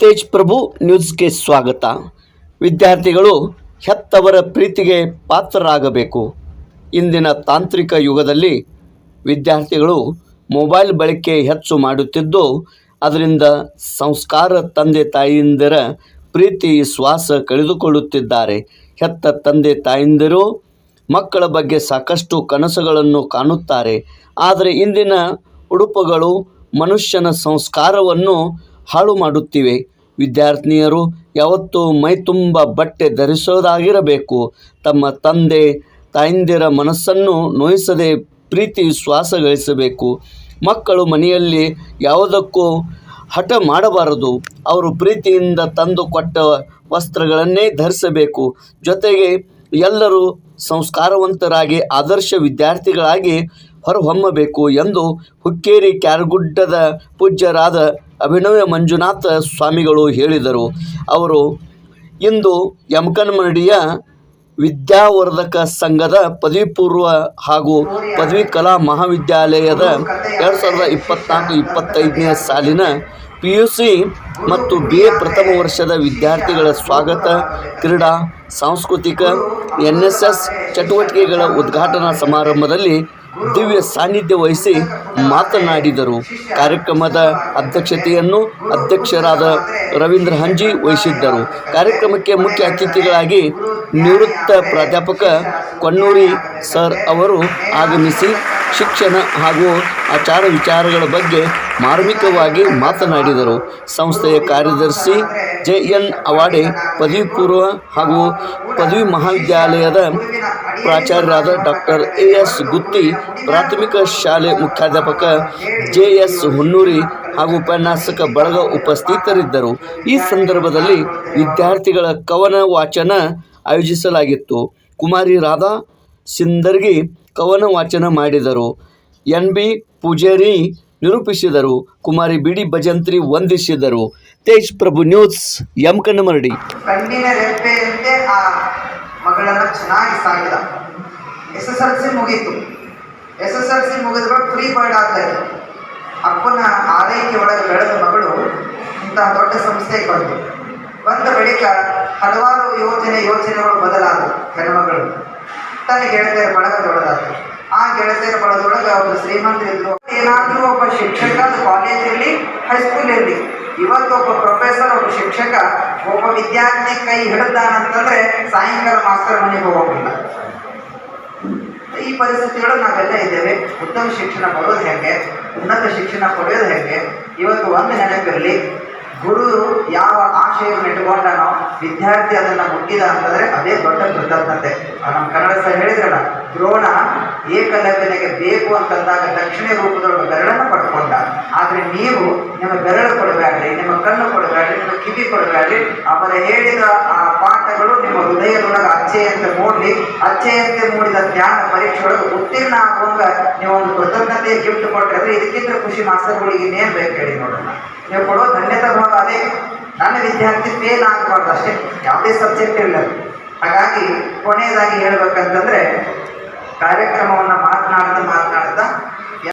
ತೇಜ್ ಪ್ರಭು ನ್ಯೂಸ್ಗೆ ಸ್ವಾಗತ. ವಿದ್ಯಾರ್ಥಿಗಳು ಹೆತ್ತವರ ಪ್ರೀತಿಗೆ ಪಾತ್ರರಾಗಬೇಕು. ಇಂದಿನ ತಾಂತ್ರಿಕ ಯುಗದಲ್ಲಿ ವಿದ್ಯಾರ್ಥಿಗಳು ಮೊಬೈಲ್ ಬಳಕೆ ಹೆಚ್ಚು ಮಾಡುತ್ತಿದ್ದು, ಅದರಿಂದ ಸಂಸ್ಕಾರ ತಂದೆ ತಾಯಿಯಂದಿರ ಪ್ರೀತಿ, ಶ್ವಾಸ ಕಳೆದುಕೊಳ್ಳುತ್ತಿದ್ದಾರೆ. ಹೆತ್ತ ತಂದೆ ತಾಯಂದಿರು ಮಕ್ಕಳ ಬಗ್ಗೆ ಸಾಕಷ್ಟು ಕನಸುಗಳನ್ನು ಕಾಣುತ್ತಾರೆ. ಆದರೆ ಇಂದಿನ ಉಡುಪುಗಳು ಮನುಷ್ಯನ ಸಂಸ್ಕಾರವನ್ನು ಹಾಳು ಮಾಡುತ್ತಿವೆ. ವಿದ್ಯಾರ್ಥಿನಿಯರು ಯಾವತ್ತೂ ಮೈತುಂಬ ಬಟ್ಟೆ ಧರಿಸೋದಾಗಿರಬೇಕು. ತಮ್ಮ ತಂದೆ, ತಾಯಂದಿರ ಮನಸ್ಸನ್ನು ನೋಯಿಸದೆ ಪ್ರೀತಿ ವಿಶ್ವಾಸ ಗಳಿಸಬೇಕು. ಮಕ್ಕಳು ಮನೆಯಲ್ಲಿ ಯಾವುದಕ್ಕೂ ಹಠ ಮಾಡಬಾರದು. ಅವರು ಪ್ರೀತಿಯಿಂದ ತಂದು ಕೊಟ್ಟ ವಸ್ತ್ರಗಳನ್ನೇ ಧರಿಸಬೇಕು. ಜೊತೆಗೆ ಎಲ್ಲರೂ ಸಂಸ್ಕಾರವಂತರಾಗಿ, ಆದರ್ಶ ವಿದ್ಯಾರ್ಥಿಗಳಾಗಿ ಹೊರಹೊಮ್ಮಬೇಕು ಎಂದು ಹುಕ್ಕೇರಿ ಕ್ಯಾರ್ಗುಡ್ಡದ ಪೂಜ್ಯರಾದ ಅಭಿನವ ಮಂಜುನಾಥ ಸ್ವಾಮಿಗಳು ಹೇಳಿದರು. ಅವರು, ಇಂದು ಯಮಕನಮರಡಿಯ ವಿದ್ಯಾವರ್ಧಕ ಸಂಘದ ಪದವಿ ಪೂರ್ವ ಹಾಗೂ ಪದವಿ ಕಲಾ ಮಹಾವಿದ್ಯಾಲಯದ ಎರಡು ಸಾವಿರದ ಇಪ್ಪತ್ತ್ನಾಲ್ಕು ಇಪ್ಪತ್ತೈದನೇ ಸಾಲಿನ ಪಿ ಯು ಸಿ ಮತ್ತು ಬಿ ಎ ಪ್ರಥಮ ವರ್ಷದ ವಿದ್ಯಾರ್ಥಿಗಳ ಸ್ವಾಗತ ಕ್ರೀಡಾ, ಸಾಂಸ್ಕೃತಿಕ, ಎನ್ ಎಸ್ ಎಸ್ ಚಟುವಟಿಕೆಗಳ ಉದ್ಘಾಟನಾ ಸಮಾರಂಭದಲ್ಲಿ ದಿವ್ಯ ಸಾನ್ನಿಧ್ಯ ವಹಿಸಿ ಮಾತನಾಡಿದರು. ಕಾರ್ಯಕ್ರಮದ ಅಧ್ಯಕ್ಷತೆಯನ್ನು ಅಧ್ಯಕ್ಷರಾದ ರವೀಂದ್ರ ಹಂಜಿ ವಹಿಸಿದ್ದರು. ಕಾರ್ಯಕ್ರಮಕ್ಕೆ ಮುಖ್ಯ ಅತಿಥಿಗಳಾಗಿ ನಿವೃತ್ತ ಪ್ರಾಧ್ಯಾಪಕ ಕೊನ್ನೂರಿ ಸರ್ ಅವರು ಆಗಮಿಸಿ ಶಿಕ್ಷಣ ಹಾಗೂ ಆಚಾರ ವಿಚಾರಗಳ ಬಗ್ಗೆ ಮಾರ್ಮಿಕವಾಗಿ ಮಾತನಾಡಿದರು. ಸಂಸ್ಥೆಯ ಕಾರ್ಯದರ್ಶಿ ಜೆ. ಎನ್. ಅವಾಡೆ, ಪದವಿ ಪೂರ್ವ ಹಾಗೂ ಪದವಿ ಮಹಾವಿದ್ಯಾಲಯದ ಪ್ರಾಚಾರ್ಯರಾದ ಡಾಕ್ಟರ್ ಎ. ಎಸ್. ಗುತ್ತಿ, ಪ್ರಾಥಮಿಕ ಶಾಲೆ ಮುಖ್ಯಾಧ್ಯಾಪಕ ಜೆ. ಎಸ್. ಹುನ್ನೂರಿ ಹಾಗೂ ಉಪನ್ಯಾಸಕ ಬಳಗ ಉಪಸ್ಥಿತರಿದ್ದರು. ಈ ಸಂದರ್ಭದಲ್ಲಿ ವಿದ್ಯಾರ್ಥಿಗಳ ಕವನ ವಾಚನ ಆಯೋಜಿಸಲಾಗಿತ್ತು. ಕುಮಾರಿ ರಾಧಾ ಸಿಂದರ್ಗಿ ಕವನ ವಾಚನ ಮಾಡಿದರು. ಎನ್ ಬಿ ಪೂಜಾರಿ ನಿರೂಪಿಸಿದರು. ಕುಮಾರಿ ಬಿಡಿ ಭಜಂತ್ರಿ ವಂದಿಸಿದರು. ತೇಜ್ ಪ್ರಭು ನ್ಯೂಸ್ ಎಂ ಕನ್ನಮರಡಿ ಕಣ್ಣಿನ ರೆಪ್ಪೆಯಂತೆ ಆ ಮಗಳನ್ನು ಚೆನ್ನಾಗಿ ಸಾಕಿದ ಎಸ್ ಎಸ್ ಎಲ್ ಸಿ ಮುಗೀತು. ಎಸ್ ಎಸ್ ಎಲ್ ಸಿ ಮುಗಿದ ಫ್ರೀ ಬರ್ಡ್ ಆಗ್ತಾಯಿತ್ತು ಅಪ್ಪನ ಆರೈಕೆ ಒಳಗೆ ಬೆಳೆದ ಮಗಳು ಇಂತಹ ದೊಡ್ಡ ಸಂಸ್ಥೆಗೆ ಬಂತು ಬಂದ ಬಳಿಕ ಹಲವಾರು ಯೋಜನೆ ಯೋಜನೆಗಳು ಬದಲಾದವು ಹೆಣ್ಮಗಳು ತನ್ನ ಗೆಳತಿಯರ ಬಳಗ ದೊಡ್ಡದಾದ್ರು. ಆ ಗೆಳತಿಯರ ಬಳಗದೊಳಗೆ ಅವರು ಶ್ರೀಮಂತರಿದ್ರು ಏನಾದರೂ ಒಬ್ಬ ಶಿಕ್ಷಕ ಕಾಲೇಜ್ ಇರಲಿ ಹೈಸ್ಕೂಲ್ ಇರಲಿ, ಇವತ್ತು ಒಬ್ಬ ಪ್ರೊಫೆಸರ್ ಒಬ್ಬ ಶಿಕ್ಷಕ, ಒಬ್ಬ ವಿದ್ಯಾರ್ಥಿ ಕೈ ಹಿಡಿದಾನಂತಂದ್ರೆ ಸಾಯಂಕಾಲ ಮಾಸ್ತರ್ ಮನೆಗೆ ಹೋಗೋದಿಲ್ಲ. ಈ ಪರಿಸ್ಥಿತಿಗಳು ನಾವೆಲ್ಲ ಇದ್ದೇವೆ. ಉತ್ತಮ ಶಿಕ್ಷಣ ಬರೋದು ಹೇಗೆ? ಉನ್ನತ ಶಿಕ್ಷಣ ಪಡೆಯೋದು ಹೇಗೆ? ಇವತ್ತು ಒಂದು ನೆನಪಿರಲಿ ಗುರು ಯಾವ ಆಶಯವನ್ನು ಇಟ್ಕೊಂಡನೋ ವಿದ್ಯಾರ್ಥಿ ಅದನ್ನ ಮುಟ್ಟಿದ ಅಂತಂದ್ರೆ ಅದೇ ದೊಡ್ಡ ಕೃತಜ್ಞತೆ. ನಮ್ಮ ಕನ್ನಡ ಸರ್ ಹೇಳಿದ್ರಲ್ಲ, ದ್ರೋಣ ಏಕಲವ್ಯನಿಗೆ ಬೇಕು ಅಂತಂದಾಗ ದಕ್ಷಿಣ ರೂಪದೊಳಗೆ ಬೆರಳನ್ನು ಪಡ್ಕೊಂಡ. ಆದ್ರೆ ನೀವು ನಿಮ್ಮ ಬೆರಳು ಕೊಡಬೇಡ್ರಿ, ನಿಮ್ಮ ಕಣ್ಣು ಕೊಡಬೇಡ್ರಿ, ನಿಮ್ಮ ಕಿವಿ ಕೊಡಬೇಡ್ರಿ. ಅವರ ಹೇಳಿದ ಆ ಪಾಠಗಳು ನಿಮ್ಮ ಹೃದಯದೊಳಗೆ ಅಚ್ಚೆಯಂತೆ ಮೂಡಲಿ. ಅಚ್ಚೆಯಂತೆ ಮೂಡಿದ ಜ್ಞಾನ ಪರೀಕ್ಷೆ ಒಳಗೆ ಉತ್ತೀರ್ಣ ಆಗುವಂಗ ನೀವು ಒಂದು ಕೃತಜ್ಞತೆ ಗಿಫ್ಟ್ ಕೊಟ್ಟರೆ ಇದಕ್ಕಿಂತ ಖುಷಿ ಮಾಸ್ತರ್ಗಳಿಗೆ ಇನ್ನೇನು ಬೇಕು ಹೇಳಿ ನೋಡೋಣ. ನೀವು ಕೊಡೋ ಧನ್ಯತಾ ಭಾವ ಅದೇ. ನನ್ನ ವಿದ್ಯಾರ್ಥಿ ಫೇಲ್ ಆಗಬಾರ್ದು ಅಷ್ಟೇ. ಯಾವುದೇ ಸಬ್ಜೆಕ್ಟ್ ಇಲ್ಲ. ಹಾಗಾಗಿ ಕೊನೆಯದಾಗಿ ಹೇಳ್ಬೇಕಂತಂದ್ರೆ ಕಾರ್ಯಕ್ರಮವನ್ನು ಮಾತನಾಡ್ತಾ ಮಾತನಾಡ್ತಾ